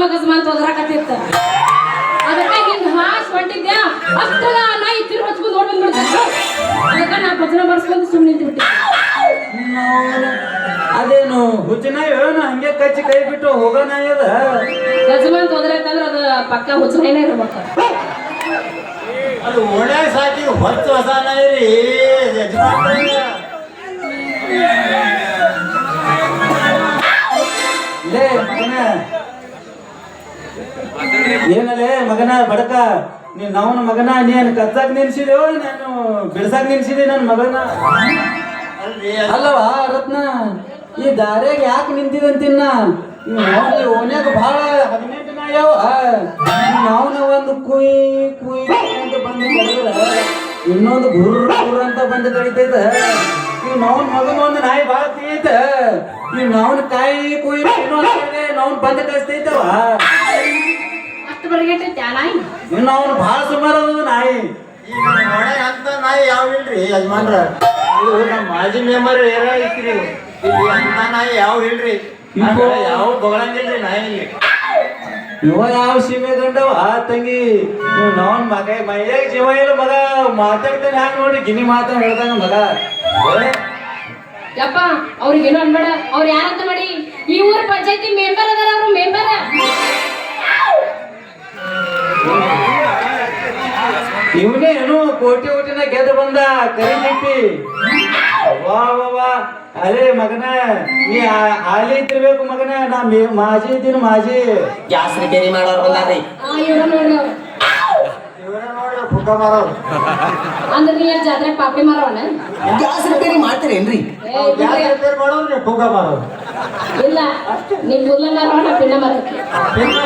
ಗಜ್ಮ ಗಜ್ಮ ಅಂತ ಒದರಾಕತ್ತಿತ್ತ ಅದಕ್ಕ ಹಿಂಗ ಹಾಸ್ ಹೊಂಟಿದ್ದೆ ಅಷ್ಟಲ್ಲ ನಾಯಿ ತಿರು ಹಚ್ಕೊಂಡು ನೋಡಿ ಬಂದ್ಬಿಡ್ತ. ಅದಕ್ಕ ನಾ ಭಜನೆ ಬರ್ಸ್ಕೊಂಡು ಸುಮ್ಮನೆ ನಿಂತ್ಬಿಟ್ಟೆ. ಅದೇನು ಹುಚ್ಚಿನ ಏನು ಹಂಗೆ ಕಚ್ಚಿ ಕೈ ಬಿಟ್ಟು ಹೋಗೋಣ ಅದ? ಗಜ್ಮ ಅಂತ ಒದರಾಕಂದ್ರ ಅದು ಪಕ್ಕ ಹುಚ್ಚನೇನೆ ಇರ್ಬೇಕು. ಅದು ಒಳ್ಳೆ ಸಾಕಿ ಹೊತ್ತು ಹೊಸನ ಇರಿ ಯಜಮಾನ್ರೆ. ಮಗನ ಏನಲೇ ಮಗನ ಬಡಕ ನೀನ್ ಅವನ ಮಗನ ನೀನ್ ಕತ್ತಾಗ ನಿಲ್ಸಿದೆಯೋ ನಾನು ಬಿಡ್ಸಾಕ್ ನಿಲ್ಸಿದೆ ನನ್ನ ಮಗನ? ಅಲ್ಲವಾ ರತ್ನ? ಈ ದಾರ್ಯಾಗ ಯಾಕೆ ನಿಂತಿದಂತಿನ್ನ ಓನ್ಯಾಗ ಭಾಳ ಹದಿನೆಂಟು ದಿನ ಅವ ನಾವ್ನ ಒಂದು ಕುಯ್ ಕುಯ್ ಅಂತ ಬಂದು ಇನ್ನೊಂದು ಗುರು ಗುರ್ರ ಅಂತ ಬಂದು ಕಡಿತೈತ ಈ ನಾವ್ನ ಮಗನ ಒಂದು ನಾಯಿ ಭಾಳ ತೀತ. ಈ ನಾವ್ನ ಕಾಯಿ ಕುಯ್ ಇನ್ನೊಂದು ನಾವ್ನ ಬಂದು ಕಳಿಸ್ತೈತವ? ಅಷ್ಟು ಬರಗೈತೆ ನಾಯಿ? ಇನ್ನು ಅವ್ನು ಭಾಳ ಸುಮಾರು ಅದ ನಾಯಿ. ಈಗ ಮನೆ ಅಂತ ನಾಯಿ ಯಾವ ಇಲ್ರಿ ಯಜಮಾನ್ರ? ಇದು ನಮ್ಮ ಮಾಜಿ ಮೆಂಬರ್ ಏರ ಐತ್ರಿ ಇಲ್ಲಿ ಅಂತ ನಾಯಿ ಯಾವ ಇಲ್ರಿ? ಆ ಯಾವ ಬಗಳಂಗಿಲ್ರಿ ನಾಯಿ ಇಲ್ಲಿ? ಇವ ಯಾವ ಸೀಮೆ ಗಂಡವ? ಆ ತಂಗಿ ನಾವನ್ ಮಗ ಮೈಯಾಗ ಜೀವ ಇಲ್ಲ ಮಗ. ಮಾತಾಡ್ತಾನೆ ಹ್ಯಾಂಗ ನೋಡಿ ಗಿನಿ ಮಾತಾ ಹೇಳ್ತಾನ ಮಗ. ಯಪ್ಪ ಅವ್ರಿಗೆ ಅವ್ರಿಗೇನು ಅನ್ಬೇಡ. ಅವ್ರು ಯಾರಂತ ಮಾಡಿ ಈ ಊರ ಪಂಚಾಯತಿ ಮೆಂಬರ್ ಅದಾರ ಅವ್ರು ಮೆಂಬರ್ ಕೋಟಿ ಊಟಿನ ಗೆದ್ದು ಬಂದ ಕರಿ ಚಿಟ್ಟಿ ವಾ ವಾ ವಾ ಅಲೇ ಮಗನ ನೀ ಆ- ಹಾಲಿ ಇದ್ದಿರ್ಬೇಕು ಮಗನ ನಾ ಮಾಜಿ ಇದ್ದೀನಿ ಮಾಜಿ. ಗ್ಯಾಸ್ ರಿಪೇರಿ ಮಾಡೋರು ಪುಕ್ಕ ಅಂದ್ರೆ ಜಾತ್ರೆ ಪಾಪಿ ಗ್ಯಾಸ್ ರಿಪೇರಿ ಮಾಡ್ತೀರೇನ್ರಿ? ಮಾರೋರು. ಇಲ್ಲ. ಪುಲ್ಲ ಪಿನ್ನ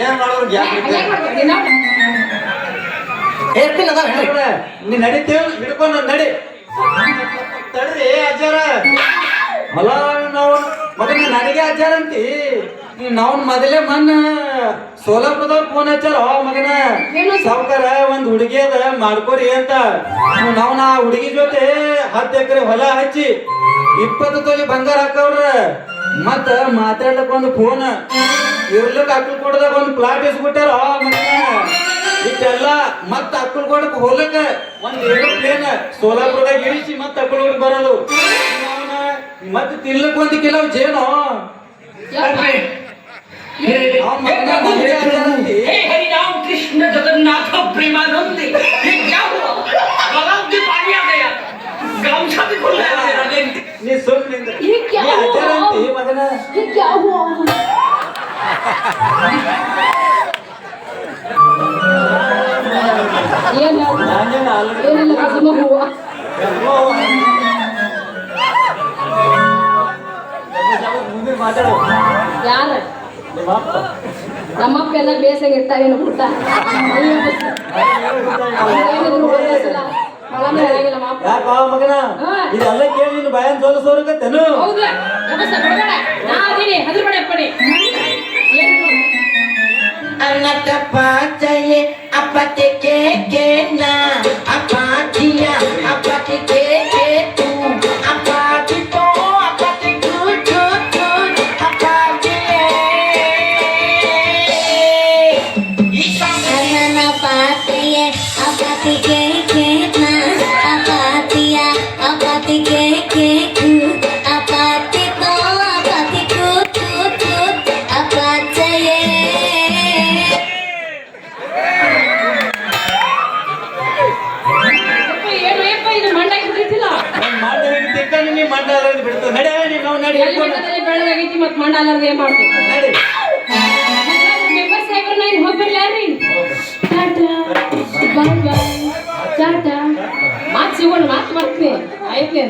ಏನ್ ಮಾಡೋರು ಗ್ಯಾಸ್ ರಿಪೇರ್ ಮಾಡ್ತೀರಿ ನಾವು? ಏರ್ಪಿನ್ ಅದಾವೇನ್ರಿ ನೀ ನಡಿತೇವ್ ಹಿಡ್ಕೊಂಡು ನಡಿ. ತಡ್ರಿ ಅಜ್ಜಾರ. ಅಲ್ಲ ನಾವು ಮಗನ ನನಗೆ ಅಜ್ಜಾರ ಅಂತಿ. ನಾವು ಮೊದಲೇ ಮನ್ನ ಸೋಲಾಪುರದಾಗ ಫೋನ್ ಹಚ್ಚಾರ ಮಗನ. ಸಾವುಕಾರ ಒಂದು ಹುಡುಗಿ ಅದ ಮಾಡ್ಕೋರಿ ಅಂತ. ನಾವು ನಾ ಹುಡುಗಿ ಜೊತೆ ಹತ್ತು ಎಕರೆ ಹೊಲ ಹಚ್ಚಿ ಇಪ್ಪತ್ತು ತೊಲಿ ಬಂಗಾರ ಹಾಕವ್ರ. ಮತ್ತ ಮಾತಾಡ್ಲಕ್ ಒಂದು ಫೋನ್. ಇರ್ಲಕ್ ಅಕ್ಕಲ್ ಕೊಡದಾಗ ಒಂದು ಪ್ಲಾಟ್ ಇಸ್ಬಿಟ್ಟಾರ ಮಗನ. ಇಷ್ಟೆಲ್ಲ ಮತ್ತ ಅಕ್ಕಲ್ ಕೊಡಕ್ ಹೋಲಕ್ಕ ಒಂದ್ ಏರೋಪ್ಲೇನ್ ಸೋಲಾಪುರದಾಗ ಇಳಿಸಿ ಮತ್ತ ಅಕ್ಕಲ್ ಬರೋದು. ಮತ್ತೆ ತಿನ್ಲಕ್ ಒಂದ್ ಕೆಲವು ಜೇನು? ಕೃಷ್ಣ ಜಗನ್ನಾಥ ಮಗನ ನೀ ಅಜ್ಜಾರ ಅಂತಿ. ಏನಿಲ್ಲ ಗಜಮ ಹೂವ ಮುಂದೆ ಮಾತಾಡು ಯಾರ ನಿಮ್ಮ ಅಪ್ಪ ನಮ್ಮಪ್ಪ ಎಲ್ಲ ಬೇಸಾಗಿ ಇರ್ತಾವೇನು ಪುಟ್ಟ ಯಾಕ ಮಗನ ಹಾ. ಇದೆಲ್ಲ ಕೇಳಿ ನೀನು ಬಾಯನ್ ಸೋಲಸೋರಕತ್ತೇನು ಹೌದು ನಮಸ್ತೆ ಬಿಡಬೇಡ ನಾ ಅದೀನಿ ಹೆದರ್ಬೇಡ ಅಪ್ಪಣೆ ಏನು अपते के के ना, अपा किया, अपते के के तू, अपा की तो अपते गुड गुड गुड अपा के। ये सब ना पाते अपते के ಹಿಡ್ಕೊಂಡು. ಮತ್ತೆ ಅಲ್ಲಾರ್ದ ಏನ್ ಮಾಡ್ತೀವಿ ನಡಿ. ಮೆಂಬರ್ ಸಾಹೇಬ್ರ ನಾ ಇನ್ನು ಹೋಗ್ಬಿಡ್ಲಾರ್ರಿ ಟಾಟಾ ಬಾಯ್ ಬಾಯ್ ಟಾಟಾ. ಮಾತು ಸಿಗೋಣ ಮಾತು ಬರ್ತೀನಿ ಆಯ್ತು